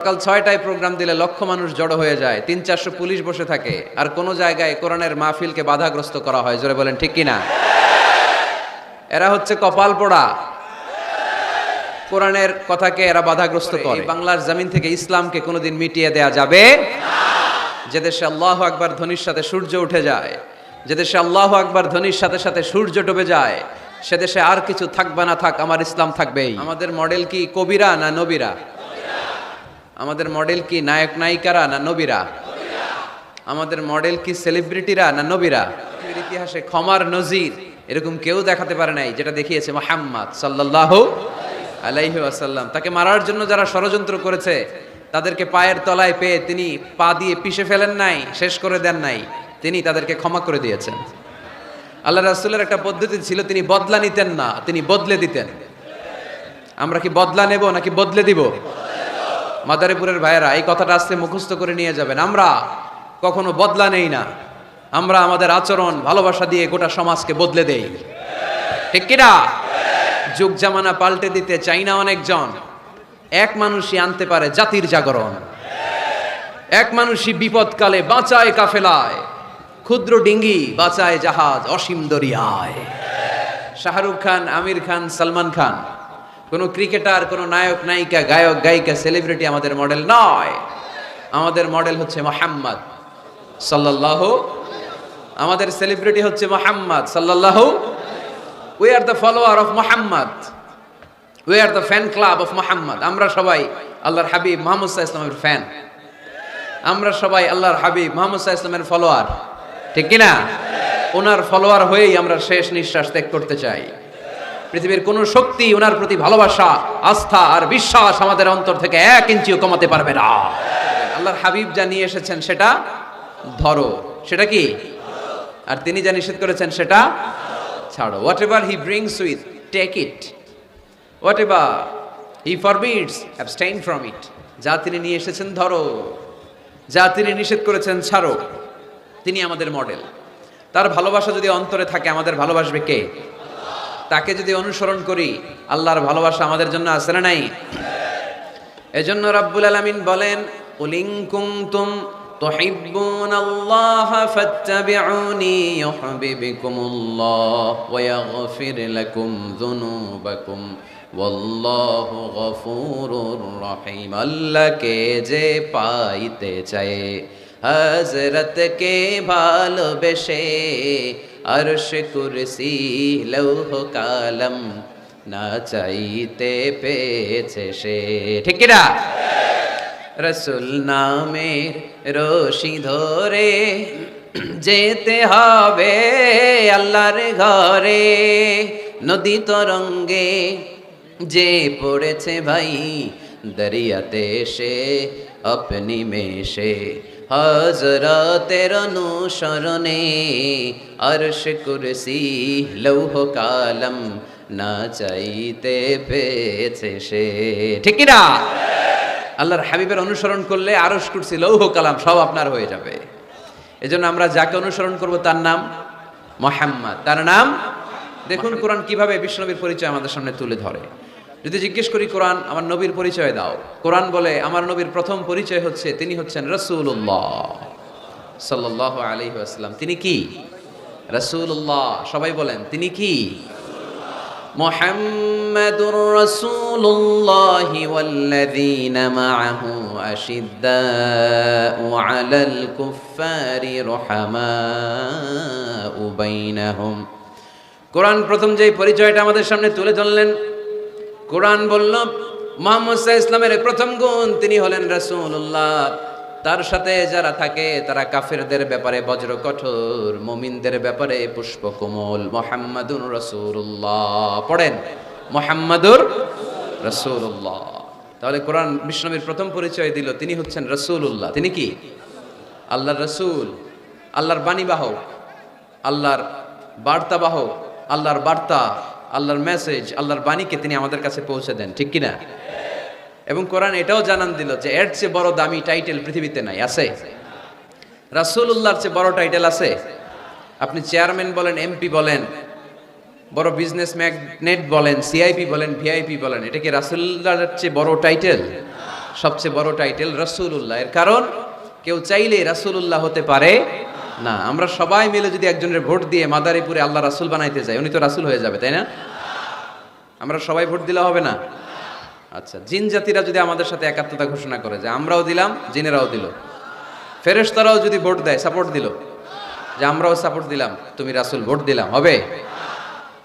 সকাল ছয়টায় প্রোগ্রাম দিলে লক্ষ মানুষ জড়ো হয়ে যায়। তিন চারশো পুলিশ বসে থাকে। আর কোনো জায়গায় কোরআনের মাহফিলকে বাধাগ্রস্ত করা হয়? জোরে বলেন ঠিক কিনা? এরা হচ্ছে কপাল পোড়া। কোরআনের কথাকে এরা বাধাগ্রস্ত করে। বাংলার জমিন থেকে ইসলামকে কোনোদিন মিটিয়ে দেয়া যাবে যে দেশে আল্লাহ আকবার ধ্বনির সাথে সূর্য উঠে যায় যে দেশে আল্লাহ আকবার ধ্বনির সাথে সাথে সূর্য ডুবে যায় সে দেশে আর কিছু থাকবে না থাক আমার ইসলাম থাকবেই। আমাদের মডেল কি? কবিরা না নবীরা? আমাদের মডেল কি নায়ক নায়িকারা না নবীরা? আমাদের মডেল কি সেলিব্রিটিরা না নবীরা? ইতিহাসে ক্ষমার নজির এরকম কেউ দেখাতে পারে নাই, যেটা দেখিয়েছে মোহাম্মদ সাল্লাল্লাহু আলাইহি আসাল্লাম তাকে মারার জন্য যারা ষড়যন্ত্র করেছে, তাদেরকে পায়ের তলায় পেয়ে তিনি পা দিয়ে পিষে ফেলেন নাই, শেষ করে দেন নাই, তিনি তাদেরকে ক্ষমা করে দিয়েছেন। আল্লাহ রাসূলের একটা পদ্ধতি ছিল, তিনি বদলা নিতেন না, তিনি বদলে দিতেন। আমরা কি বদলা নেব নাকি বদলে দিব? মাদারীপুরের ভাইয়েরা, এই কথাটা আস্তে মুখস্থ করে নিয়ে যাবেন। আমরা কখনো বদলা নেই না। আমরা আমাদের আচরণ, ভালোবাসা দিয়ে গোটা সমাজকে বদলে দেই। ঠিক কিনা? যুগ জামানা পাল্টে দিতে চাই না অনেকজন। এক মানুষই আনতে পারে জাতির জাগরণ। এক মানুষই বিপদকালে বাঁচায় কাফেলায়। ক্ষুদ্র ডিঙ্গি বাঁচায় জাহাজ অসীম দরিয়ায়। শাহরুখ খান, আমির খান, সালমান খান কোনো ক্রিকেটার, কোনো নায়ক, নায়িকা, গায়ক, গায়িকা সেলিব্রিটি আমাদের মডেল নয়। আমাদের মডেল হচ্ছে মোহাম্মদ সাল্লাল্লাহু, আমাদের সেলিব্রিটি হচ্ছে মোহাম্মদ সাল্লাল্লাহু। We are the follower of Muhammad. We are the fan club of Muhammad. আমরা সবাই আল্লাহর হাবিব মোহাম্মদ ইসলামের ফ্যান আমরা সবাই আল্লাহর হাবিব মোহাম্মদ ইসলামের ফলোয়ার ঠিক কিনা? ওনার ফলোয়ার হয়েই আমরা শেষ নিঃশ্বাস ত্যাগ করতে চাই। পৃথিবীর কোন শক্তি ওনার প্রতি ভালোবাসা, আস্থা আর বিশ্বাস আমাদের অন্তর থেকে এক ইঞ্চিও কমাতে পারবে না। আল্লাহর হাবিব যা নিয়ে এসেছেন সেটা ধরো। সেটা কি? আর তিনি যা নিষেধ করেছেন সেটা ছাড়ো। Whatever he brings with take it whatever he forbids abstain from it যা তিনি নিয়ে এসেছেন ধরো। যা তিনি নিষেধ করেছেন ছাড়ো। তিনি আমাদের মডেল তার ভালোবাসা যদি অন্তরে থাকে, আমাদের ভালোবাসবে কে? তাকে যদি অনুসরণ করি, আল্লাহর ভালোবাসা আমাদের জন্য আছে না নাই? এজন্য রাব্বুল আলামিন বলেন উলিং কুনতুম তুহিব্বুন আল্লাহ ফাত্তাবিউনি ইউহিব্বুকুমুল্লাহ ওয়া ইয়াগফির লাকুম যুনুবাকুম। ওয়াল্লাহু গফুরুর রহিম। আল্লাহকে যে পাইতে চায় হজরতকে ভালোবেসে আরশ কুরসি, লৌহ কালম, না চাইতে পেয়েছে সে। ঠিক কিনা? রসুল নামের রশি ধরে যেতে হবে আল্লাহর ঘরে। নদী তরঙ্গে যে পড়েছে ভাই, দরিয়াতে সে আপনি মেশে। হজরতের অনুসরণে আরশ কুরসি লৌহ কালম না চাইতে পেয়েছে সে। ঠিক না আল্লাহর হাবিবের অনুসরণ করলে আরশ কুরসি, লৌহ কালাম সব আপনার হয়ে যাবে। এজন্য আমরা যাকে অনুসরণ করব তার নাম মোহাম্মদ। তার নাম? দেখুন, কোরআন কীভাবে বিষ্ণবীর পরিচয় আমাদের সামনে তুলে ধরে। যদি জিজ্ঞেস করি কোরআন আমার নবীর পরিচয় দাও কোরআন বলে আমার নবীর প্রথম পরিচয় হচ্ছে তিনি হচ্ছেন রসুল্লাহ সাল্লাহ আলহি আসসালাম তিনি কি রসুল্লাহ সবাই বলেন তিনি কি محمد رسول الله والذين معه أشداء على الكفار رحماء بينهم কোরআন প্রথম যে পরিচয়টা আমাদের সামনে তুলে ধরলেন কোরআন বলল, মোহাম্মদ সাহা ইসলামের প্রথম গুণ তিনি হলেন রাসূলুল্লাহ। তার সাথে যারা থাকে, তারা কাফেরদের ব্যাপারে বজ্র কঠোর, মুমিনদের ব্যাপারে পুষ্প কোমল মোহাম্মদুর রসুল্লাহ পড়েন, মোহাম্মদুর রসুল্লাহ তাহলে কোরআন বিষ্ণবীর প্রথম পরিচয় দিল, তিনি হচ্ছেন রসুল্লাহ তিনি কি? আল্লাহর রসুল, আল্লাহর বাণীবাহক আল্লাহর বার্তাবাহক আল্লাহর বার্তা। আল্লাহর মেসেজ আল্লাহর বাণীকে তিনি আমাদের কাছে পৌঁছে দেন, ঠিক কিনা? এবং কোরআন এটাও জানান দিল যে, এর চেয়ে বড় দামি টাইটেল পৃথিবীতে নাই, আছে? রাসূলুল্লাহর চেয়ে বড় টাইটেল আছে? আপনি চেয়ারম্যান বলেন এমপি বলেন, বড় বিজনেস ম্যাগনেট বলেন সিআইপি বলেন ভিআইপি বলেন, এটা কি রাসূলুল্লাহর চেয়ে বড় টাইটেল সবচেয়ে বড় টাইটেল রাসূলুল্লাহ। এর কারণ, কেউ চাইলে রাসূলুল্লাহ হতে পারে না, আমরা সবাই মিলে যদি একজনের ভোট দিয়ে মাদারীপুরে আল্লাহ রাসুল বানাইতে যাই, উনি তো রাসূল হয়ে যাবে, তাই না? আমরা সবাই ভোট দিলে হবে না? আচ্ছা জিন জাতিরা যদি আমাদের সাথে একাত্মতা ঘোষণা করে, যে আমরাও দিলাম, জিনেরাও দিল। ফেরেশতারাও যদি ভোট দেয় সাপোর্ট দিল। যে আমরাও সাপোর্ট দিলাম, তুমি রাসূল ভোট দিলাম, হবে?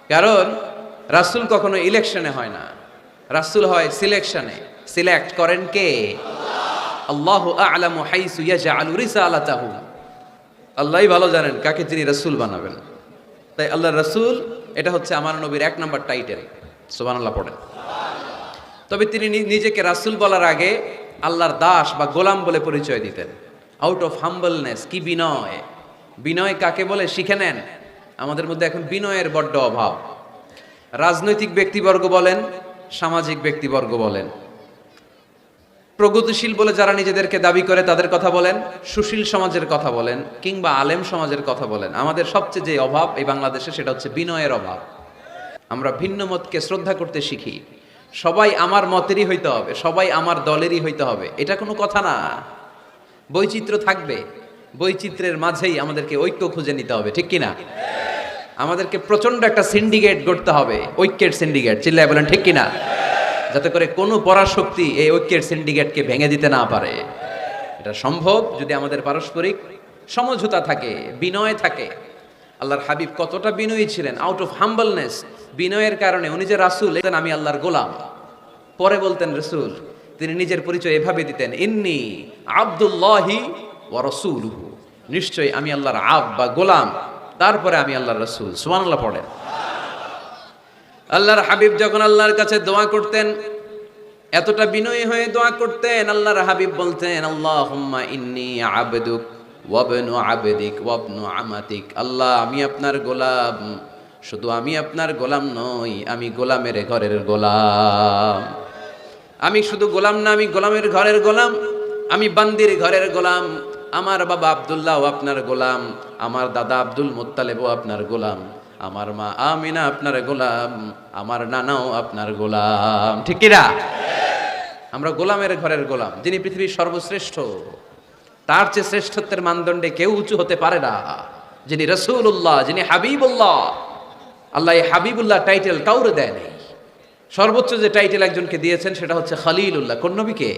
কারণ, রাসূল কখনো ইলেকশনে হয় না। রাসূল হয় সিলেকশনে সিলেক্ট করেন কে? আল্লাহু আ'লামু হাইসু ইয়াজআলু রিসালাতাহু। আল্লাহই ভালো জানেন কাকে তিনি রাসূল বানাবেন। তাই আল্লাহ রসুল, এটা হচ্ছে আমার নবীর এক নম্বর টাইটেল সুবহানাল্লাহ, পড়েন। তবে তিনি নিজেকে রাসূল বলার আগে আল্লাহর দাস বা গোলাম বলে পরিচয় দিতেন। আউট অফ হাম্বলনেস কি বিনয়? বিনয় কাকে বলে? শিখে নেন। আমাদের মধ্যে এখন বিনয়ের বড্ড অভাব। রাজনৈতিক ব্যক্তিবর্গ বলেন, সামাজিক ব্যক্তিবর্গ বলেন। প্রগতিশীল বলে যারা নিজেদেরকে দাবি করে তাদের কথা বলেন, সুশীল সমাজের কথা বলেন, কিংবা আলেম সমাজের কথা বলেন, আমাদের সবচেয়ে যে অভাব এই বাংলাদেশে সেটা হচ্ছে বিনয়ের অভাব। আমরা ভিন্ন মতকে শ্রদ্ধা করতে শিখি। সবাই আমার মতেরই হইতে হবে, সবাই আমার দলেরই হইতে হবে, এটা কোনো কথা না। বৈচিত্র্য থাকবে, বৈচিত্র্যের মাঝেই আমাদেরকে ঐক্য খুঁজে নিতে হবে, ঠিক কিনা? আমাদেরকে প্রচণ্ড একটা সিন্ডিকেট গড়তে হবে, ঐক্যের সিন্ডিকেট চিল্লায় বলেন, ঠিক কিনা? যাতে করে কোনো পরাশক্তি এই ঐক্যের সিন্ডিকেটকে ভেঙে দিতে না পারে। এটা সম্ভব যদি আমাদের পারস্পরিক সমঝোতা থাকে, বিনয় থাকে। আল্লাহর হাবিব কতটা বিনয়ী ছিলেন আউট অফ হাম্বলনেস বিনয়ের কারণে। উনি যে রাসূল আমি আল্লাহর গোলাম। পরে বলতেন, রসুল, তিনি নিজের পরিচয় এভাবে দিতেন, ইন্নি আব্দুল্লাহি ওয়া রাসূলুহু। নিশ্চয়ই আমি আল্লাহর আব বা গোলাম, তারপরে আমি আল্লাহর রসুল। সুবহানাল্লাহ পড়েন। আল্লাহর হাবিব যখন আল্লাহর কাছে দোয়া করতেন, এতটা বিনয়ী হয়ে দোয়া করতেন, আল্লাহর হাবিব বলতেন আমাতিক। আল্লাহ, আমি আপনার গোলাম। শুধু আমি আপনার গোলাম নই, আমি গোলামের ঘরের গোলাম। আমি শুধু গোলাম না, আমি গোলামের ঘরের গোলাম, আমি বান্দির ঘরের গোলাম। আমার বাবা আবদুল্লাহ আপনার গোলাম, আমার দাদা আব্দুল মোত্তালেবও আপনার গোলাম। আমার মা আমিনা আপনার গোলাম, আমার নানাও আপনার গোলাম। ঠিক কিনা? আমরা গোলামের ঘরের গোলাম, যিনি পৃথিবীর সর্বশ্রেষ্ঠ। তার চেয়ে শ্রেষ্ঠত্বের মানদণ্ডে কেউ উঁচু হতে পারে না। যিনি রসুল্লাহ যিনি হাবিবুল্লাহ। আল্লাহ এই হাবিবুল্লাহ টাইটেল কাউরে দেয় নেই সর্বোচ্চ যে টাইটেল একজনকে দিয়েছেন সেটা হচ্ছে খালিলুল্লাহ। কোন নবীকে?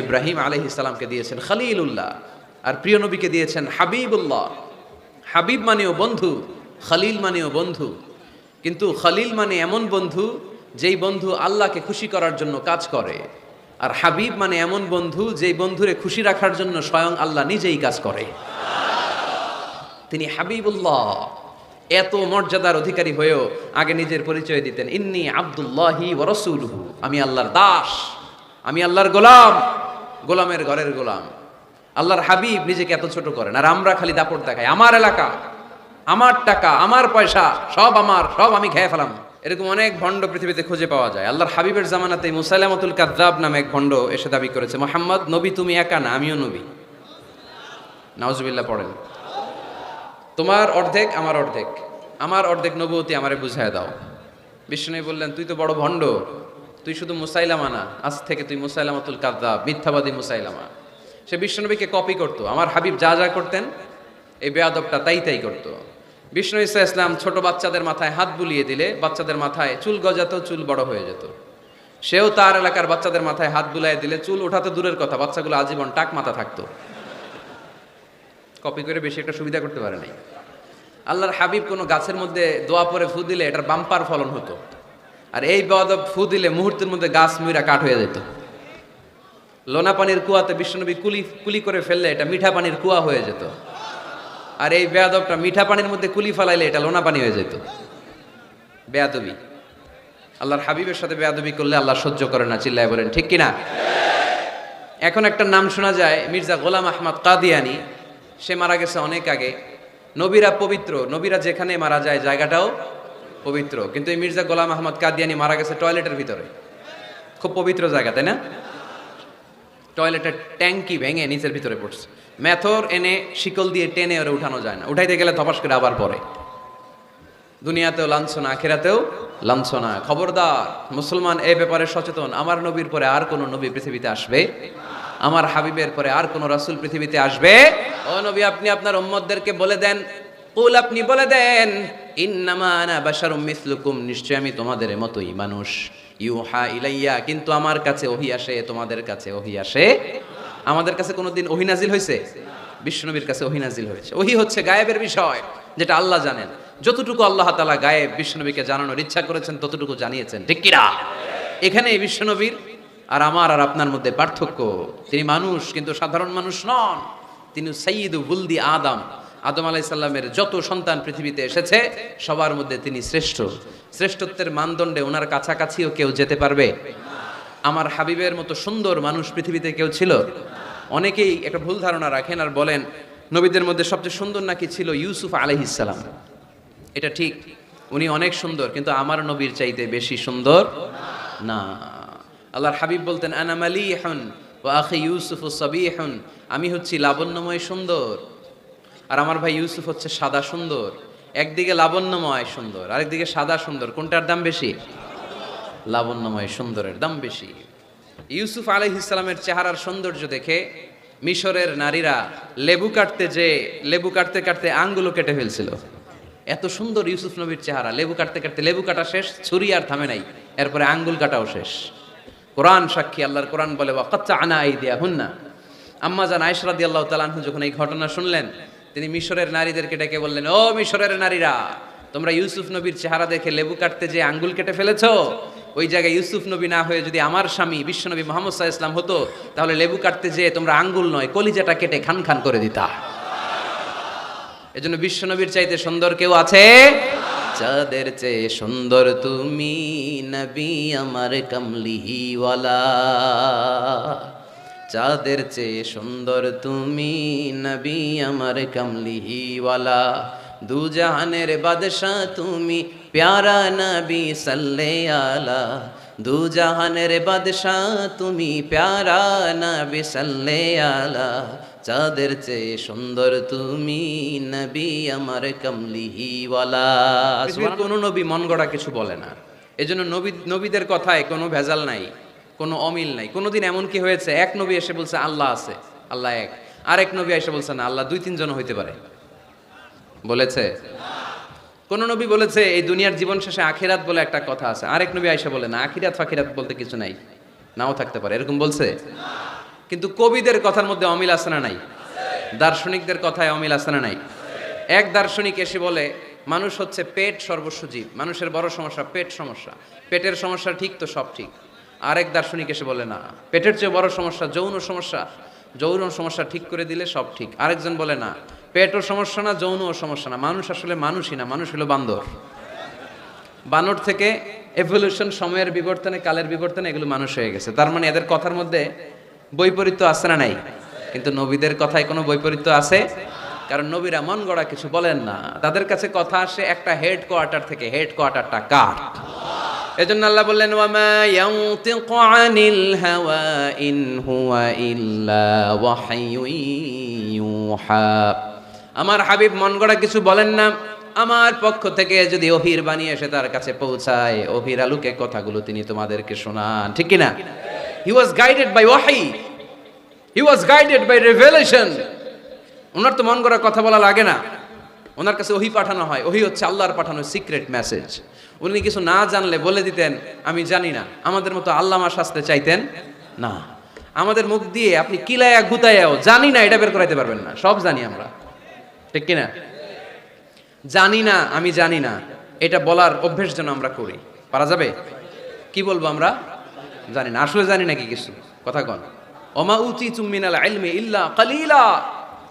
ইব্রাহিম আলহি সালামকে দিয়েছেন খালিলুল্লাহ। আর প্রিয় নবীকে দিয়েছেন হাবিবুল্লাহ। হাবিব মানেও বন্ধু। খালিল মানেও বন্ধু। কিন্তু খালিল মানে এমন বন্ধু যেই বন্ধু আল্লাহকে খুশি করার জন্য কাজ করে। আর হাবিব মানে এমন বন্ধু যেই বন্ধুরে খুশি রাখার জন্য স্বয়ং আল্লাহ নিজেই কাজ করে। তিনি হাবিবুল্লাহ। এত মর্যাদার অধিকারী হয়েও আগে নিজের পরিচয় দিতেন। ইন্নি আব্দুল্লাহি ওরসুলহু আমি আল্লাহর দাস। আমি আল্লাহর গোলাম। গোলামের ঘরের গোলাম। আল্লাহর হাবিব নিজেকে এত ছোট করেন। আর আমরা খালি দাপট দেখাই। আমার এলাকা। আমার টাকা, আমার পয়সা, সব আমার, সব আমি খেয়ে ফেলাম। এরকম অনেক ভণ্ড পৃথিবীতে খুঁজে পাওয়া যায়। আল্লাহর হাবিবের জামানাতে মুসাইলামতুল কাদ্দাব নামে এক ভণ্ড এসে দাবি করেছে, মোহাম্মদ, নবী তুমি একা না, আমিও নবী। নাওজবিল্লাহ পড়েন। তোমার অর্ধেক, আমার অর্ধেক। আমার অর্ধেক নবুয়তি আমারে বুঝায় দাও। বিষ্ণু বললেন, তুই তো বড় ভণ্ড। তুই শুধু মুসাইলামা না, আজ থেকে তুই মুসাইলামাতুল কাদ্দাব, মিথ্যাবাদী মুসাইলামা। সে বিষ্ণুনবীকে কপি করতো। আমার হাবিব যা যা করতেন, এই বেয়াদবটা তাই তাই করতো। বিষ্ণু ইসা ইসলাম ছোট বাচ্চাদের মাথায় হাত বুলিয়ে দিলে বাচ্চাদের মাথায় চুল গজাতো, চুল বড় হয়ে যেত। সেও তার এলাকার বাচ্চাদের মাথায় হাত বুলাই দিলে চুল ওঠাতে দূরের কথা, বাচ্চাগুলো আজীবন টাক মাথা থাকতো। কপি করে বেশি একটা সুবিধা করতে পারে নাই। আল্লাহর হাবিব কোনো গাছের মধ্যে দোয়া পরে ফু দিলে এটার বাম্পার ফলন হতো। আর এই বেয়াদব ফু দিলে মুহূর্তের মধ্যে গাছ মুইরা কাঠ হয়ে যেত। লোনা পানির কুয়াতে বিষ্ণুনবী কুলি কুলি করে ফেললে এটা মিঠা পানির কুয়া হয়ে যেত। আর এই বেয়াদবটা মিঠা পানির মধ্যে কুলি ফালাইলে এটা লোনা পানি হয়ে যেত বেয়াদবি। আল্লাহর হাবিবের সাথে বেয়াদবি করলে আল্লাহ সহ্য করে না, চিল্লায় বলেন, ঠিক কিনা? এখন একটা নাম শোনা যায়, মির্জা গোলাম আহমদ কাদিয়ানি, সে মারা গেছে অনেক আগে। নবীরা পবিত্র, নবীরা যেখানে মারা যায় জায়গাটাও পবিত্র। কিন্তু এই মির্জা গোলাম আহমদ কাদিয়ানি মারা গেছে টয়লেটের ভিতরে। খুব পবিত্র জায়গা, তাই না? টয়লেটের ট্যাঙ্কি ভেঙে নিচের ভিতরে পড়ছে। মেথর এনে শিকল দিয়ে টেনে ওরে উঠানো যায় না। উঠাইতে গেলে ধপাস করে আবার পরে দুনিয়াতেও লাঞ্ছনা, আখেরাতেও লাঞ্ছনা। খবরদার, মুসলমান, এ ব্যাপারে সচেতন। আমার নবীর পরে আর কোন নবী পৃথিবীতে আসবে? আমার হাবিবের পরে আর কোন রাসূল পৃথিবীতে আসবে? ও নবী, আপনি আপনার উম্মতদেরকে বলে দেন। কুল, আপনি বলে দেন, ইন্নামা আনা বাশারুম মিসলুকুম। নিশ্চয় আমি তোমাদের মতোই মানুষ। ইউহা ইলাইয়া, কিন্তু আমার কাছে ওহি আসে, তোমাদের কাছে ওহি আসে। আমাদের কাছে কোনোদিন ওহি নাজিল হয়েছে? বিশ্বনবীর কাছে ওহি নাজিল হয়েছে। ওহি হচ্ছে গায়েবের বিষয়, যেটা আল্লাহ জানেন। যতটুকু আল্লাহ তালা গায়েব বিশ্বনবীকে জানানোর ইচ্ছা করেছেন, ততটুকু জানিয়েছেন। ঠিক কিনা এখানে বিশ্বনবীর আর আমার আর আপনার মধ্যে পার্থক্য, তিনি মানুষ, কিন্তু সাধারণ মানুষ নন। তিনি সঈদু বুলদি আদম। আদম আলাইসাল্লামের যত সন্তান পৃথিবীতে এসেছে, সবার মধ্যে তিনি শ্রেষ্ঠ। শ্রেষ্ঠত্বের মানদণ্ডে ওনার কাছাকাছিও কেউ যেতে পারবে? আমার হাবিবের মতো সুন্দর মানুষ পৃথিবীতে কেউ ছিল? অনেকেই একটা ভুল ধারণা রাখেন আর বলেন, নবীদের মধ্যে সবচেয়ে সুন্দর নাকি ছিল ইউসুফ আলহিসাল্লাম এটা ঠিক, উনি অনেক সুন্দর, কিন্তু আমার নবীর চাইতে বেশি সুন্দর না। আল্লাহর হাবিব বলতেন আনামালি এখন ও আখি ইউসুফ সাবিহন। আমি হচ্ছি লাবণ্যময় সুন্দর। আর আমার ভাই ইউসুফ হচ্ছে সাদা সুন্দর। একদিকে লাবণ্যময় সুন্দর, আরেকদিকে সাদা সুন্দর। কোনটার দাম বেশি? লাবণ্যময় সুন্দরের দাম বেশি। ইউসুফ আলহ ইসলামের চেহারার সৌন্দর্য দেখে মিশরের নারীরা লেবু কাটতে যে, লেবু কাটতে কাটতে আঙ্গুলো কেটে ফেলছিল। এত সুন্দর ইউসুফ নবীর চেহারা, লেবু কাটতে কাটতে লেবু কাটা শেষ, ছুরি আর থামে নাই, এরপরে আঙ্গুল কাটাও শেষ। কোরআন সাক্ষী, আল্লাহর কোরআন বলে বা কচ্চা আনা আই দিয়া হুন্না আম্মা জান আয়সরাদি আল্লাহ তালাহু যখন এই ঘটনা শুনলেন তিনি মিশরের নারীদেরকে ডেকে বললেন, ও মিশরের নারীরা, তোমরা ইউসুফ নবীর চেহারা দেখে লেবু কাটতে যে আঙ্গুল কেটে ফেলেছো, ওই জায়গায় ইউসুফ নবী না হয়ে যদি আমার স্বামী বিশ্বনবী মোহাম্মদ সাহা ইসলাম হতো, তাহলে লেবু কাটতে যে তোমরা আঙ্গুল নয়, কলিজাটা কেটে খান খান করে দিতা। এজন্য বিশ্বনবীর চাইতে সুন্দর কেউ আছে? চাঁদের চেয়ে সুন্দর তুমি নবী আমার কমলিহিওয়ালা। চাঁদের চেয়ে সুন্দর তুমি নবী আমার কমলিহিওয়ালা। দু জাহানের বাদশাহ তুমি প্যারা নবী সাল্লে আলা দু জাহানের বাদশাহ তুমি প্যারা নবী সাল্লে আলা চাঁদের চেয়ে সুন্দর তুমি নবী আমার কমলিহিওয়ালা। কোনো নবী মন গড়া কিছু বলে না। এজন্য নবী নবীদের কথায় কোনো ভেজাল নাই। কোনো অমিল নাই। কোনোদিন এমন কি হয়েছে? এক নবী এসে বলছে, আল্লাহ আছে, আল্লাহ এক। আরেক নবী এসে বলছে, না, আল্লাহ দুই তিনজন হইতে পারে। বলেছে? কোন নবী বলেছে, এই দুনিয়ার জীবন শেষে আখিরাত বলে একটা কথা আছে। আরেক নবী আয়সা বলে, না, আখিরাত, ফাখিরাত বলতে কিছু নাই। নাও থাকতে পারে। এরকম বলছে? কিন্তু কবিদের কথার মধ্যে অমিল আছে না নাই? দার্শনিকদের কথায় অমিল আছে না নাই? এক দার্শনিক এসে বলে, মানুষ হচ্ছে পেট সর্বস্ব জীব। মানুষের বড় সমস্যা পেট সমস্যা। পেটের সমস্যা ঠিক তো সব ঠিক। আরেক দার্শনিক এসে বলে, না, পেটের চেয়ে বড় সমস্যা যৌন সমস্যা। যৌন সমস্যা ঠিক করে দিলে সব ঠিক। আরেকজন বলে, না, পেটও সমস্যা না, যৌনও সমস্যা না। মানুষ আসলে মানুষই না, মানুষ হলো বান্দর। বানর থেকে এভলিউশন সময়ের বিবর্তনে, কালের বিবর্তনে এগুলো মানুষ হয়ে গেছে। তার মানে এদের কথার মধ্যে বৈপরীত্য আছে না নাই? কিন্তু নবীদের কথায় কোনো বৈপরীত্য আছে? কারণ নবীরা মন গড়া কিছু বলেন না। তাদের কাছে কথা আসে একটা হেড কোয়ার্টার থেকে হেড কোয়ার্টারটা কার এজন্য আল্লাহ বললেন, ওয়ামা ইন আমার হাবিব মন গড়া কিছু বলেন না। আমার পক্ষ থেকে যদি ওহির বানিয়ে এসে তার কাছে পৌঁছায় ওহির আলুকে কথাগুলো তিনি তোমাদেরকে শোনান। ঠিক কিনা? হি ওয়াজ গাইডেড বাই ওয়াহি he was guided by revelation ওনার তো মন গড়া কথা বলা লাগে না। ওনার কাছে ওহি পাঠানো হয়। ওহি হচ্ছে আল্লাহর পাঠানো সিক্রেট মেসেজ উনি কিছু না জানলে বলে দিতেন, আমি জানি না। আমাদের মতো আল্লামা শাস্তে চাইতেন, না। আমাদের মুখ দিয়ে আপনি কিলায়া গুতায়াও জানি না, এটা বের করাইতে পারবেন না। সব জানি আমরা। ঠিক কিনা? জানি না, আমি জানি না। এটা বলার অভ্যেস যেন আমরা করি। পারা যাবে? কি বলব আমরা? জানি না। আসলে জানি নাকি কিছু। কথা কন। অমা উচি আইলমে ইল্লা কালিলা।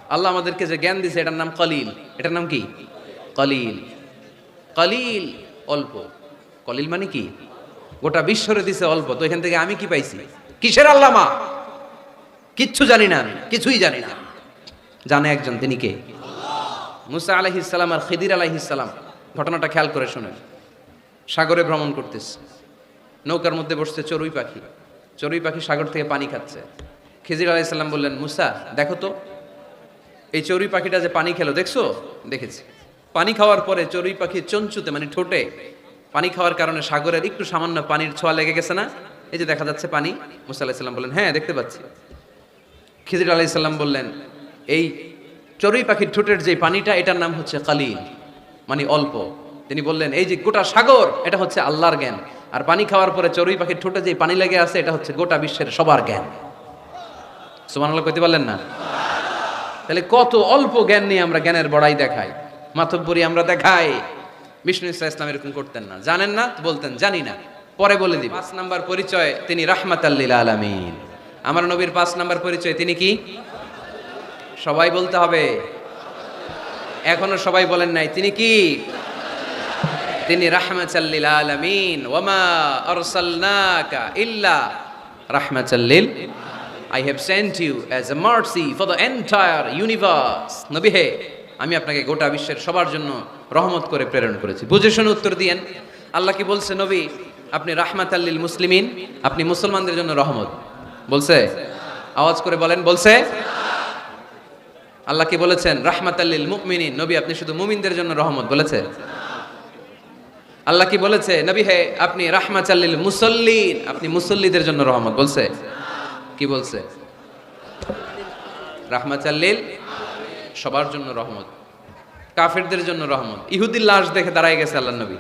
আল্লাহ আমাদেরকে যে জ্ঞান দিছে, এটার নাম কলিল। এটার নাম কি? কলিল। কলিল। অল্প। কলিল মানে কি? গোটা বিশ্বরে দিছে অল্প, তো এখান থেকে আমি কি পাইছি? কিসের আল্লামা কিচ্ছু জানি না আমি, কিছুই জানি না। জানে একজন, তিনি কে? মুসা আলাইহিসাল্লাম আর খিদির আলাইহিসাল্লাম ঘটনাটা খেয়াল করে শুনেন। সাগরে ভ্রমণ করতেছে। নৌকার মধ্যে বসছে চড়ুই পাখি। চড়ুই পাখি সাগর থেকে পানি খাচ্ছে। খিজির আলাইসাল্লাম বললেন, মুসা, দেখো তো, এই চড়ুই পাখিটা যে পানি খেলো, দেখছ? দেখেছি। পানি খাওয়ার পরে চড়ুই পাখি চঞ্চুতে মানে ঠোঁটে, পানি খাওয়ার কারণে সাগরের একটু সামান্য পানির ছোঁয়া লেগে গেছে না? এই যে দেখা যাচ্ছে পানি, মুসা আলাহিসাল্লাম বললেন হ্যাঁ দেখতে পাচ্ছি। খিজির আলাইসাল্লাম বললেন, এই চড়ুই পাখির ঠোঁটের যে পানিটা, এটার নাম হচ্ছে কালিল মানে অল্প। তিনি বললেন, এই যে গোটা সাগর, এটা হচ্ছে আল্লাহর জ্ঞান। আর পানি খাওয়ার পরে চড়ুই পাখির ঠোঁটে যে পানি লেগে আছে, এটা হচ্ছে গোটা বিশ্বের সবার জ্ঞান। সুমান আল্লাহ কইতে পারলেন না? তাহলে কত অল্প জ্ঞান নিয়ে আমরা জ্ঞানের বড়াই দেখাই। মাথব্বরি আমরা দেখাই। বিষ্ণু ইসলাম ইসলাম এরকম করতেন না। জানেন না? বলতেন, জানি না। পরে বলে দিই পাঁচ নাম্বার পরিচয়, তিনি রাহমাত আল্লিল আলামিন। আমার নবীর পাঁচ নাম্বার পরিচয়, তিনি কি? সবাই বলতে হবে। এখনও সবাই বলেন নাই, তিনি কি? তিনি রাহমাতাল্লিল আলামিন। ওয়ামা আরসালনাকা ইল্লা রাহমাতাল্লিল I have sent you as a mercy for the entire universe নবী হে আমি আপনাকে গোটা বিশ্বের সবার জন্য রহমত করে প্রেরণ করেছি। বুঝে শুনে উত্তর দিয়েন। আল্লাহ কি বলছে, নবী? আপনি রাহমাত আল্লিল মুসলিমিন, আপনি মুসলমানদের জন্য রহমত। বলছে? আওয়াজ করে বলেন, বলছে? আল্লাহ কি বলেছেন? রাহমাত আল্লিল মুমিনিন, নবী আপনি শুধু মুমিনদের জন্য রহমত বলেছে? আল্লাহ কি বলেছে? নবী হে, আপনি রাহমাত আল্লিল মুসল্লিন, আপনি মুসল্লিদের জন্য রহমত। বলছে? কি বলছে? রাহমাত আল্লিল সবার জন্য রহমত, কাফেরদের জন্য রহমত। ইহুদির লাশ দেখে দাঁড়াই গেছে আল্লাহ নবী।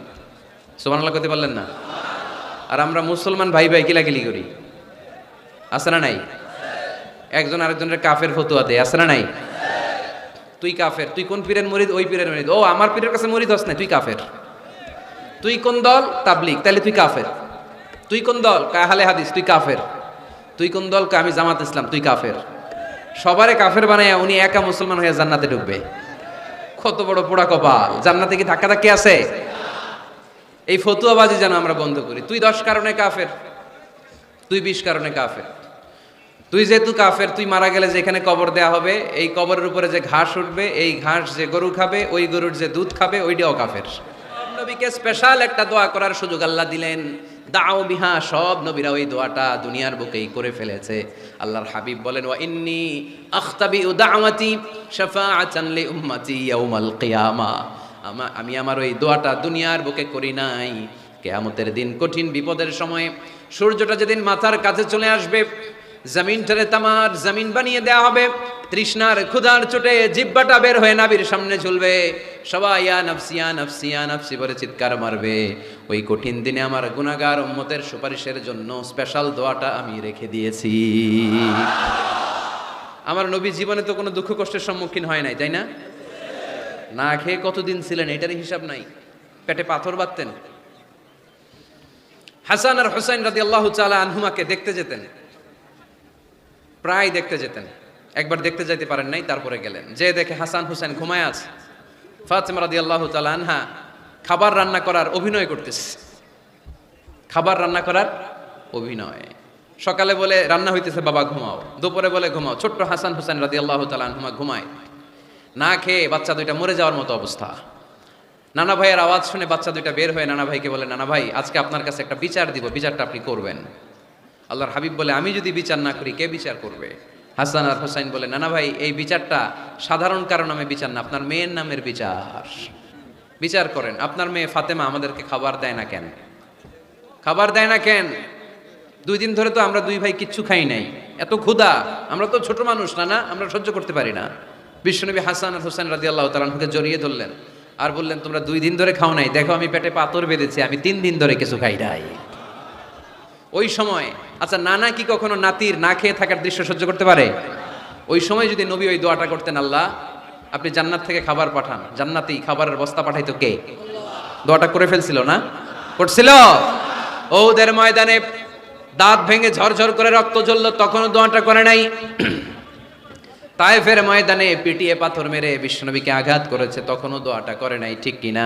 সোমান আল্লাহ করতে পারলেন না? আর আমরা মুসলমান ভাই ভাই কিলাকিলি করি। আছে না নাই? একজন আরেকজনের কাফের ফতুয়া দেয়, আছে না নাই? তুই কাফের, তুই কোন পীরের মরিদ? ওই পীরের মরিদ। ও, আমার পীরের কাছে মরিদ হস না তুই কাফের। তুই কোন দল? তাবলিক তাহলে তুই কাফের। তুই কোন দল? কাহালে হাদিস, তুই কাফের। তুই কোন দল? আমি জামাত ইসলাম, তুই কাফের। সবারে কাফের বানাইয়া উনি একা মুসলমান হয়ে জান্নাতে ঢুকবে। কত বড় পোড়া কপাল। জান্নাতে কি ধাক্কা ধাক্কি আছে? এই ফতুয়াবাজি যেন আমরা বন্ধ করি। তুই দশ কারণে কাফের, তুই বিশ কারণে কাফের। তুই যেহেতু কাফের, তুই মারা গেলে যে এখানে কবর দেয়া হবে, এই কবরের উপরে যে ঘাস উঠবে, এই ঘাস যে গরু খাবে, ওই গরুর যে দুধ খাবে, ওইটাও কাফের। নবীকে স্পেশাল একটা দোয়া করার সুযোগ আল্লাহ দিলেন। দাও বিহা, সব নবীরা ওই দোয়াটা দুনিয়ার বুকেই করে ফেলেছে। আল্লাহর হাবিব বলেন ওয়া ইন্নি আখতাবি দাওয়াতি শাফাআতান লি উম্মতি ইয়াউমাল কিয়ামা। আমা আমি আমার ওই দোয়াটা দুনিয়ার বুকে করি নাই। কেয়ামতের দিন কঠিন বিপদের সময় সূর্যটা যেদিন মাথার কাছে চলে আসবে জমিনটারে তামার জমিন বানিয়ে দেওয়া হবে। তৃষ্ণার ক্ষুধার চোটে জিব্বাটা বের হয়ে নাবির সামনে ঝুলবে। সবাই নাফসিয়া নাফসিয়া নাফসি বলে চিৎকার মারবে। ওই কঠিন দিনে আমার গুনাহগার উম্মতের সুপারিশের জন্য স্পেশাল দোয়াটা আমি রেখে দিয়েছি। আমার নবী জীবনে তো কোনো দুঃখ কষ্টের সম্মুখীন হয় নাই, তাই না? না খেয়ে কতদিন ছিলেন? এটারই হিসাব নাই। পেটে পাথর বাঁধতেন। হাসান আর হোসাইন রাদি আল্লাহ চালা আনহুমাকে দেখতে যেতেন। প্রায় দেখতে যেতেন। একবার দেখতে যেতে পারেন নাই, তারপরে গেলেন। যে দেখে হাসান হুসেন ঘুমায় আছে, ফাতেমা রাদি আল্লাহ আনহা খাবার রান্না করার অভিনয় করতেছে। খাবার রান্না করার অভিনয়। সকালে বলে, রান্না হইতেছে, বাবা ঘুমাও। দুপুরে বলে, ঘুমাও। ছোট্ট হাসান হুসেন রাদি আল্লাহ তালা আনহুমা ঘুমায়। না খেয়ে বাচ্চা দুইটা মরে যাওয়ার মতো অবস্থা। নানা ভাইয়ের আওয়াজ শুনে বাচ্চা দুইটা বের হয়ে নানা ভাইকে বলে, নানা ভাই, আজকে আপনার কাছে একটা বিচার দিব। বিচারটা আপনি করবেন। আল্লাহর হাবিব বলে, আমি যদি বিচার না করি, কে বিচার করবে? হাসান আর হোসাইন বলে নানা ভাই, এই বিচারটা সাধারণ কারণ নামে বিচার না, আপনার মেয়ের নামের বিচার। বিচার করেন, আপনার মেয়ে ফাতেমা আমাদেরকে খাবার দেয় না কেন? খাবার দেয় না কেন? দুই দিন ধরে তো আমরা দুই ভাই কিচ্ছু খাই নাই। এত ক্ষুধা, আমরা তো ছোট মানুষ, না না, আমরা সহ্য করতে পারি না। বিশ্বনবী হাসান আর হোসেন রাজি আল্লাহ তালানকে জড়িয়ে ধরলেন আর বললেন, তোমরা দুই দিন ধরে খাও নাই, দেখো আমি পেটে পাথর বেঁধেছি, আমি তিন দিন ধরে কিছু খাই নাই। ওই সময় আচ্ছা নানা কি কখনো নাতির না খেয়ে থাকার দৃশ্য সহ্য করতে পারে? ওই সময় যদি নবী ওই দোয়াটা করতেন, আল্লাহ, আপনি জান্নাত থেকে খাবার পাঠান। জান্নাতি খাবারের বস্তা পাঠাইতো কে? দোয়াটা করে ফেলছিল না? করছিল? ওদের ময়দানে দাঁত ভেঙে ঝরঝর করে রক্ত জ্বললো, তখনও দোয়াটা করে নাই। তায়েফের ময়দানে পিটিয়ে পাথর মেরে বিশ্বনবীকে আঘাত করেছে, তখনও দোয়াটা করে নাই, ঠিক কিনা?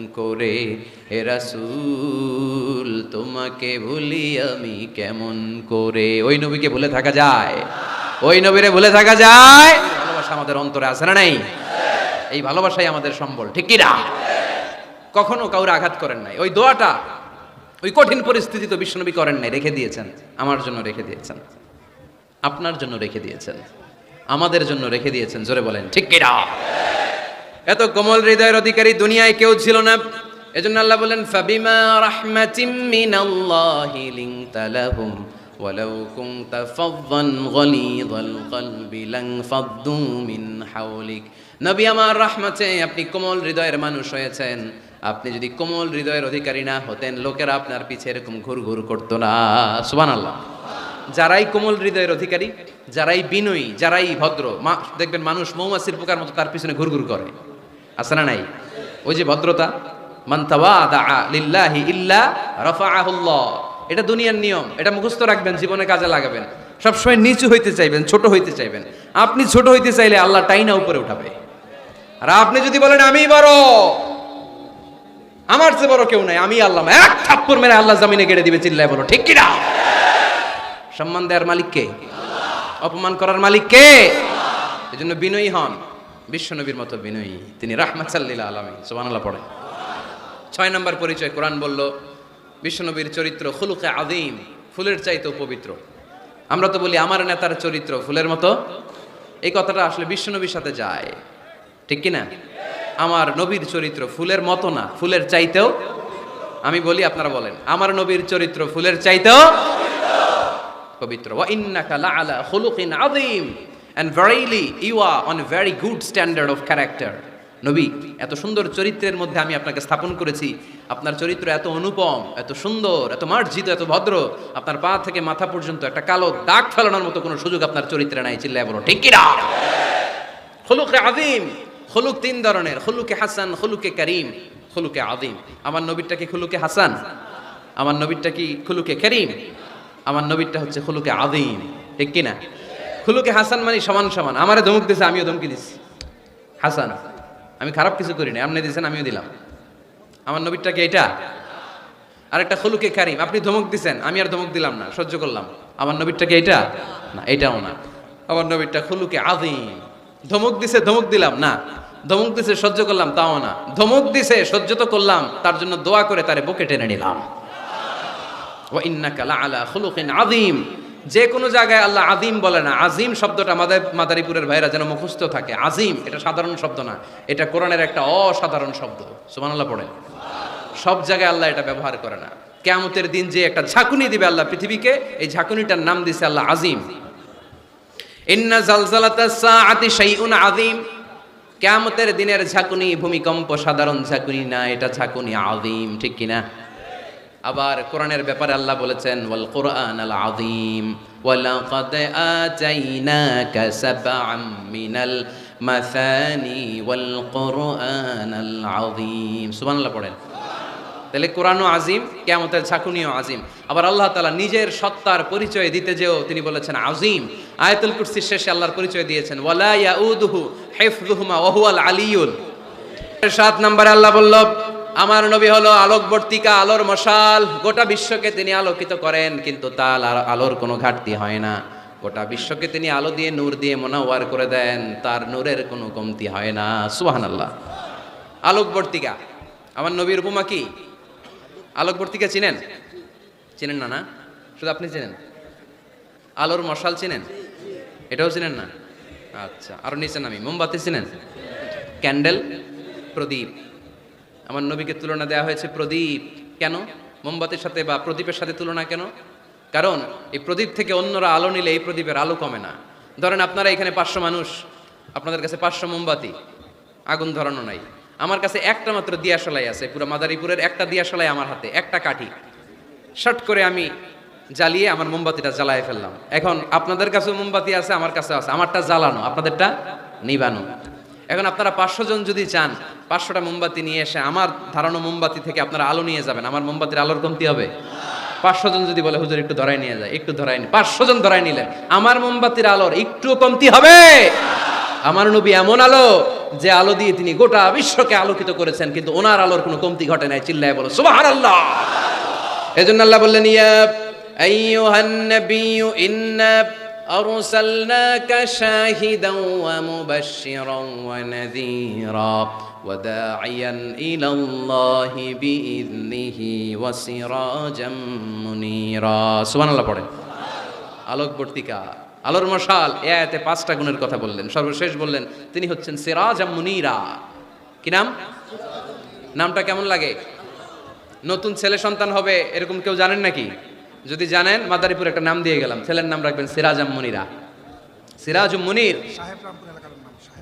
করে, হে রাসূল, তোমাকে ভুলি আমি কেমন করে? ওই নবীকে ভুলে থাকা যায়। ওই নবীরে ভুলে থাকা যায়। ভালোবাসা আমাদের অন্তরে আছে না নাই? এই ভালোবাসাই আমাদের সম্বল, ঠিক কি না? কখনো কাউরে আঘাত করেন নাই। ওই দোয়াটা, ওই কঠিন পরিস্থিতি তো বিশ্বনবী করেন নাই, রেখে দিয়েছেন। আমার জন্য রেখে দিয়েছেন। আপনার জন্য রেখে দিয়েছেন। আমাদের জন্য রেখে দিয়েছেন, জোরে বলেন, ঠিক কিনা এত কোমল হৃদয়ের অধিকারী দুনিয়ায় কেউ ছিল না এজন্য আল্লাহ বলেন ফাবিমা রাহমাতিম মিনাল্লাহি লিনতা লাহুম ولو كنت فظا غليظ القلب لانفضوا من حولك নবী আমার রাহমাতে আপনি কোমল হৃদয়ের মানুষ হয়েছেন আপনি যদি কোমল হৃদয়ের অধিকারী না হতেন লোকেরা আপনার পিছে এরকম ঘুরঘুর করতো না সুবহানাল্লাহ যারাই কোমল হৃদয়ের অধিকারী যারাই বিনয়ী যারাই ভদ্র মা দেখবেন মানুষ মৌমাছির পোকার মতো তার পিছনে ঘুরঘুর করে আছে না নাই। ওই যে ভদ্রতা লিল্লাহি ইল্লা রাফাআহুল্লাহ। এটা দুনিয়ার নিয়ম, এটা মুখস্থ রাখবেন, জীবনে কাজে লাগাবেন। সবসময় নিচু হইতে চাইবেন, ছোট হইতে চাইবেন। আপনি ছোট হইতে চাইলে আল্লাহ টাইনা উপরে উঠাবে। আর আপনি যদি বলেন আমি বড়, আমার চেয়ে বড় কেউ নাই, আমি আল্লাহ। এক থাপ্পড় মেরে আল্লাহ জামিনে গেড়ে দিবে, চিল্লায় বলো, ঠিক কিনা? সম্মান দেওয়ার মালিক কে? অপমান করার মালিক কে? এই জন্য বিনয়ী হন। বিশ্বনবীর মতো বিনয়ী। তিনি রাহমাত সাল্লিল্লাহ আলমী সুবহানাল্লাহ পড়ে ছয় নম্বর পরিচয়, কোরআন বলল, বিশ্বনবীর চরিত্র খুলুকে আদিম ফুলের চাইতেও পবিত্র। আমরা তো বলি, আমার নেতার চরিত্র ফুলের মতো। এই কথাটা আসলে বিশ্বনবীর সাথে যায়। ঠিক কি না আমার নবীর চরিত্র ফুলের মতো না, ফুলের চাইতেও। আমি বলি, আপনারা বলেন, আমার নবীর চরিত্র ফুলের চাইতেও পবিত্র। ওয়া ইন্নাকা লাআলা খুলুকিন আযীম। And verily you are on very good standard of character নবী, এত সুন্দর চরিত্রের মধ্যে আমি আপনাকে স্থাপন করেছি। আপনার চরিত্র এত অনুপম, এত সুন্দর, এত মার্জিত, এত ভদ্র। আপনার পা থেকে মাথা পর্যন্ত একটা কালো দাগ ফেলানোর মতো কোনো সুযোগ আপনার চরিত্রে নাই, চিল্লায় বলো, ঠিক কিনা খুলুকে আদিম খুলুক তিন ধরনের, খুলুকে হাসান, খুলুকে করিম, খুলুকে আদিম আমার নবীরটা কি খুলুকে হাসান? আমার নবীরটা কি খুলুকে করিম? আমার নবীরটা হচ্ছে খুলুকে আদিম ঠিক কিনা খুলুকে হাসান মানে সমান সমান। আমারে ধমক দিছে, আমিও ধমকি দিছি। হাসান, আমি খারাপ কিছু করি না আপনি দিয়েছেন আমিও দিলাম। আমার নবীরটা কি এটা আরেকটা খুলুকে কারিম। আপনি ধমক দিছেন, আমি আর ধমক দিলাম না, সহ্য করলাম। আমার নবীরটা কি এটা না এটাও না। আমার নবীরটা খুলুকে আদিম ধমক দিছে, ধমক দিলাম, না। ধমক দিছে, সহ্য করলাম, তাও না। ধমক দিছে, সহ্য তো করলাম, তার জন্য দোয়া করে তারে বুকে টেনে নিলাম। ওয়া ইন্নাকা লাআলা খুলুকিন আযীম। যে কোনো জায়গায় আল্লাহ আদিম বলে না। আজিম শব্দটা মাদার মাদারীপুরের ভাইরা যেন মুখস্থ থাকে। আজিম, এটা সাধারণ শব্দ না। এটা কোরআনের একটা অসাধারণ শব্দ। সুবহানাল্লাহ পড়েন। সব জায়গায় আল্লাহ এটা ব্যবহার করে না। কেয়ামতের দিন যে একটা ঝাঁকুনি দিবে আল্লাহ পৃথিবীকে, এই ঝাঁকুনিটার নাম দিছে আল্লাহ আজিম। ইন্না জালজালাতা দিনের ঝাঁকুনি ভূমিকম্প সাধারণ ঝাঁকুনি না, এটা ঝাঁকুনি আযীম ঠিক কিনা? আবার কোরআনের ব্যাপারে আল্লাহ বলেছেন, ওয়াল কোরআন আল আযীম, ওয়ালাকাদ আতাইনাকা সাবআম মিনাল মাসানি ওয়াল কোরআন আল আযীম। সুবহানাল্লাহ পড়েন। তাহলে কোরআনও আজিম কেয়ামতের ছাকুনিও আজিম আবার আল্লাহ তাআলা নিজের সত্তার পরিচয় দিতে যেও তিনি বলেছেন আজিম আয়াতুল কুরসির শেষে আল্লাহর পরিচয় দিয়েছেন, ওয়ালা ইয়াউদুহু হিফযুহুমা ওয়া হুয়াল আলিয়ুল। সাত নম্বরে আল্লাহ বলল আমার নবী হলো আলোকবর্তিকা, আলোর মশাল। গোটা বিশ্বকে তিনি আলোকিত করেন, কিন্তু তার আলোর কোনো ঘাটতি হয় না। গোটা বিশ্বকে তিনি আলো দিয়ে, নূর দিয়ে মোনাওয়ার করে দেন, তার নূরের কোনো কমতি হয় না। সুহান আল্লাহ আলোকবর্তিকা, আমার নবীর উপমা কি? আলোকবর্তিকা চিনেন? চিনেন না না? শুধু আপনি চিনেন? আলোর মশাল চিনেন? এটাও চিনেন না? আচ্ছা আরও নিচে নামি। মোমবাতি চিনেন? ক্যান্ডেল? প্রদীপ? আমার নবীকে তুলনা দেওয়া হয়েছে প্রদীপ। কেন? মোমবাতির সাথে বা প্রদীপের সাথে তুলনা কেন? কারণ, এই প্রদীপ থেকে অন্যরা আলো নিলে এই প্রদীপের আলো কমে না। ধরেন আপনারা এখানে পাঁচশো মানুষ, আপনাদের কাছে পাঁচশো মোমবাতি। আগুন ধরানো নাই। আমার কাছে একটা মাত্র দিয়াশলাই আছে, পুরো মাদারীপুরের একটা দিয়াশলাই আমার হাতে, একটা কাঠি। শর্ট করে আমি জ্বালিয়ে আমার মোমবাতিটা জ্বালায় ফেললাম। এখন আপনাদের কাছেও মোমবাতি আছে, আমার কাছে আছে। আমারটা জ্বালানো, আপনাদেরটা নিবানো। এখন আপনারা পাঁচশো জন যদি চান, পাঁচশোটা মোমবাতি নিয়ে এসে আমার ধারণা মোমবাতি থেকে আপনারা আলো নিয়ে যাবেন। আমার মোমবাতির আলোর কমতি হবে। পাঁচশো জন যদি বলে, হুজুর, একটু ধরাই নিয়ে যায় একটু ধরাই নি। পাঁচশো জন ধরাই নিলেন। আমার মোমবাতির আলোর একটু কমতি হবে। আমার নবী এমন আলো যে আলো দিয়ে তিনি গোটা বিশ্বকে আলোকিত করেছেন, কিন্তু ওনার আলোর কোনো কমতি ঘটে নাই। চিল্লায় বলো, সুবহানাল্লাহ! এজন্য আল্লাহ বললেন, ইয়া আইয়ুহান নাবিয়্যু, ইন্না أرسلناك شاهدا ومبشرا ونذيرا وداعيا إلى الله بإذنه وسراجا منيرا سبحان الله পড়েন আলোকবর্তিকা আলোর মশাল এ আয়াতে পাঁচটা গুণের কথা বললেন সর্বশেষ বললেন তিনি হচ্ছেন সিরাজা মুনিরা কি নাম নামটা কেমন লাগে নতুন ছেলে সন্তান হবে এরকম কেউ জানেন নাকি যদি জানেন, মাদারীপুর একটা নাম দিয়ে গেলাম। ছেলের নাম রাখবেন সিরাজাম মুনিরা সিরাজ মুনির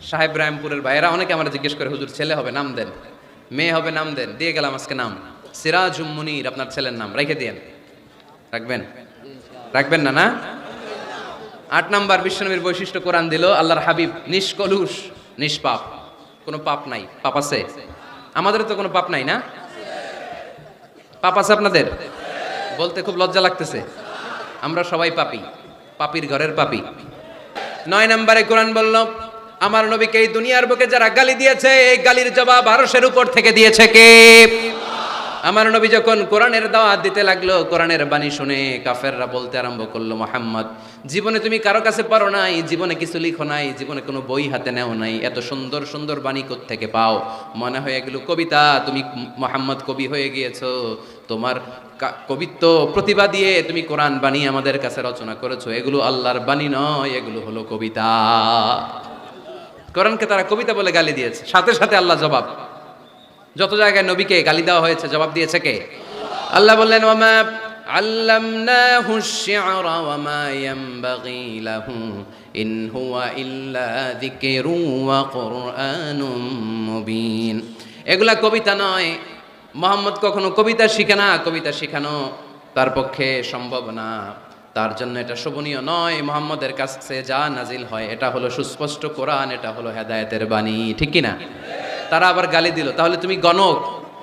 সাহেব রামপুরের ভাইয়েরা, অনেকে আমরা জিজ্ঞেস করে, হুজুর, ছেলে হবে, নাম দেন। মেয়ে হবে, নাম দেন। দিয়ে গেলাম আজকে নাম। সিরাজ মুনির আপনার ছেলের নাম। রেখে দিয়েন। রাখবেন? রাখবেন না না? আট নাম্বার বিশ্বনবীর বৈশিষ্ট্য কোরআন দিল, আল্লাহর হাবিব নিষ্কলুষ, নিষ্পাপ। কোনো পাপ নাই। পাপ আছে? আমাদের তো কোনো পাপ নাই না? পাপ আছে আপনাদের? বলতে খুব লজ্জা লাগতেছে। আমরা সবাই পাপি, পাপির ঘরের পাপি। নয় নম্বরে কোরআন বলল, আমার নবীকে এই দুনিয়ার বুকে যারা গালি দিয়েছে, এই গালির জবাব আরশের উপর থেকে দিয়েছে কে? আমার নবী যখন কোরআনের দাওয়াত দিতে লাগল, কোরআনের বাণী শুনে কাফেররা বলতে আরম্ভ করল, মোহাম্মদ, জীবনে তুমি কারও কাছে পারো নাই, জীবনে কিছু লিখো নাই, জীবনে কোনো বই হাতে নেও নাই, এত সুন্দর সুন্দর বাণী থেকে পাও? মনে হয় এগুলো কবিতা, তুমি মোহাম্মদ কবি হয়ে গিয়েছো, তোমার কবিত্ব প্রতিভা দিয়ে তুমি কোরআন বাণী আমাদের কাছে রচনা করেছো এগুলো আল্লাহর বাণী নয় এগুলো হলো কবিতা কোরআনকে তারা কবিতা বলে গালি দিয়েছে সাথে সাথে আল্লাহ জবাব যত জায়গায় নবীকে গালি দেওয়া হয়েছে জবাব দিয়েছে কে আল্লাহ বললেন ওমা আল্লামনাহু الشعر وما ينبغي له إن هو إلا ذكر وقرآن مبين এগুলা কবিতা নয় মোহাম্মদ কখনো কবিতা শিখে না, কবিতা শিখানো তার পক্ষে সম্ভব না। তার জন্য এটা শোভনীয় নয়, মোহাম্মদের কাছে যা নাজিল হয়, এটা হলো সুস্পষ্ট কোরআন, এটা হলো হেদায়তের বাণী, ঠিক কি না তারা আবার গালি দিল, তাহলে তুমি গণক।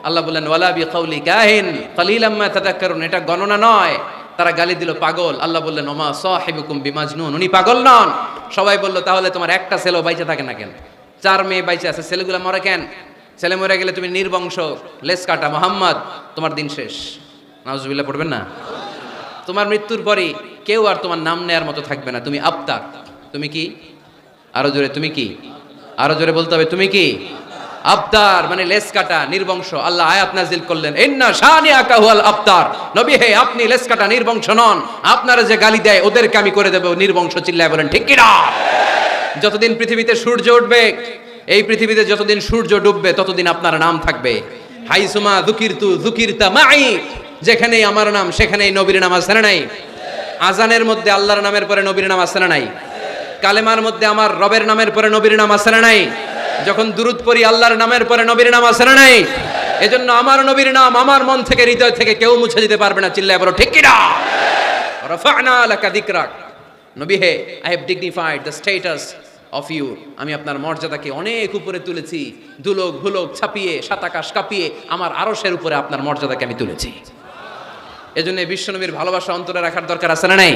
আল্লাহ বললেন, ওয়ালা বি কাউলি কাহিন কালিলাম্মা তাদাক্কারুন এটা গণনা নয়। তারা গালি দিল, পাগল আল্লাহ বললেন, ওমা সাহিবুকুম বিমাজনুন উনি পাগল নন। সবাই বলল, তাহলে তোমার একটা ছেলেও বাইচে থাকে না কেন? চার মেয়ে বাইচে আছে, ছেলেগুলো মরে কেন? ছেলে মরে গেলে তুমি নির্বংশ লেস কাটা, মোহাম্মদ, তোমার দিন শেষ। নাউজুবিল্লাহ, পড়বেন না? তোমার মৃত্যুর পরে কেউ আর তোমার নাম নেয়ার মতো থাকবে না। তুমি আবতার তুমি কি? আরও জোরে, তুমি কি? আরও জোরে বলতে হবে, তুমি কি? আবতার মানে লেস কাটা, নির্বংশ। আল্লাহ আয়াত নাজিল করলেন, ইন্না শানি আকাহুয়াল আবতার নবী হে, আপনি লেস কাটা, নির্বংশ নন। আপনারা যে গালি দেয়, ওদেরকে আমি করে দেব। নির্বংশ চিল্লায় বলেন, ঠিক কিনা যতদিন পৃথিবীতে সূর্য উঠবে এই পৃথিবীতে যতদিন সূর্য ডুববে, ততদিন আপনার নাম থাকবে। হাইসুমা দুকিরতু দুকিরতা মাই, যেখানেই আমার নাম, সেখানেই নবীর নাম না নাই? আজানের মধ্যে আল্লাহর নামের পরে নবীর নাম না নাই? কালেমার মধ্যে আমার রবের নামের পরে নবীর নাম না নাই? যখন দুরুদ পড়ি, আল্লাহর নামের পরে নবীর নাম না নাই? এজন্য আমার নবীর নাম, আমার মন থেকে, হৃদয় থেকে কেউ মুছে দিতে পারবে না। চিল্লায় বলো, ঠিক কিনা? রফা'না লাকা যিকরাক। নবী হে I have dignified the status of you আমি আপনার মর্যাদাকে অনেক উপরে তুলেছি। দুলোক, ভুলোক ছাপিয়ে, সাতাকাশ কাঁপিয়ে আমার আরসের উপরে আপনার মর্যাদাকে আমি তুলেছি। এজন্য বিশ্বনবীর ভালোবাসা অন্তরে রাখার দরকার আছে না নাই?